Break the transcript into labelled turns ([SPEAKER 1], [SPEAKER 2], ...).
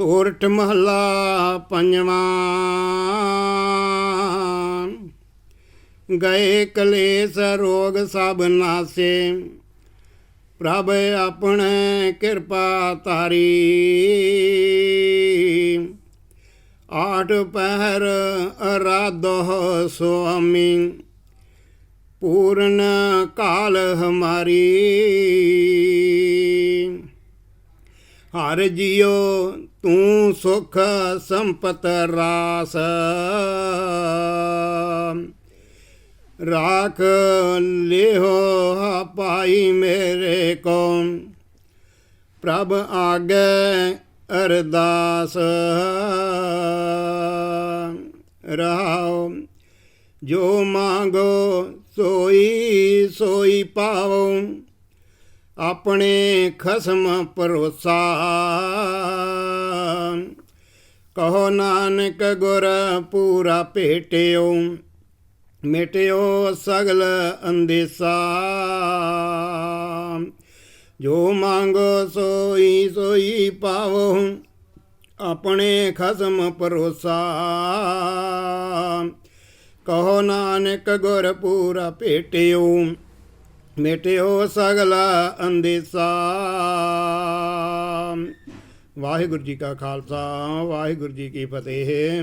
[SPEAKER 1] ਸੋਰਠ ਮਹਲਾ ਪੰਜਵਾਂ। ਗਏ ਕਲੇਸ਼ ਰੋਗ ਸਭ ਨਾਸੇ। ਪ੍ਰਭ ਆਪਣੇ ਕਿਰਪਾ ਤਾਰੀ ਆਠ ਪਹਿਰ ਅਰਾਧੋ ਸੁਆਮੀ। ਪੂਰਨ ਕਾਲ ਹਮਾਰੀ। ਹਰ ਜਿਉ ਤੂੰ ਸੁਖ ਸੰਪਤ ਰਾਸ। ਰਾਖ ਲਿਹੋ ਪਾਈ ਮੇਰੇ ਕੋ, ਪ੍ਰਭ ਆਗੇ ਅਰਦਾਸ। ਰਹਾਉ ਜੋ ਮੰਗੋ ਸੋਈ ਸੋਈ ਪਾਓ ਆਪਣੇ ਖਸਮ ਪਰੋਸਾ ਕਹੋ ਨਾਨਕ ਗੁਰ ਪੂਰਾ ਭੇਟਿਓ, ਮਿਟਿਓ ਸਗਲ ਅੰਦੇਸਾ। ਜੋ ਮੰਗੋ ਸੋਈ ਸੋਈ ਪਾਵੋ, ਆਪਣੇ ਖਸਮ ਪਰੋਸਾ ਕਹੋ ਨਾਨਕ ਗੁਰ ਪੂਰਾ ਭੇਟਿਓ ਮੇਟਿਓ ਸਗਲਾ ਅੰਦੇਸਾ। ਵਾਹਿਗੁਰੂ ਜੀ ਕਾ ਖਾਲਸਾ ਵਾਹਿਗੁਰੂ ਜੀ ਕੀ ਫਤਿਹ।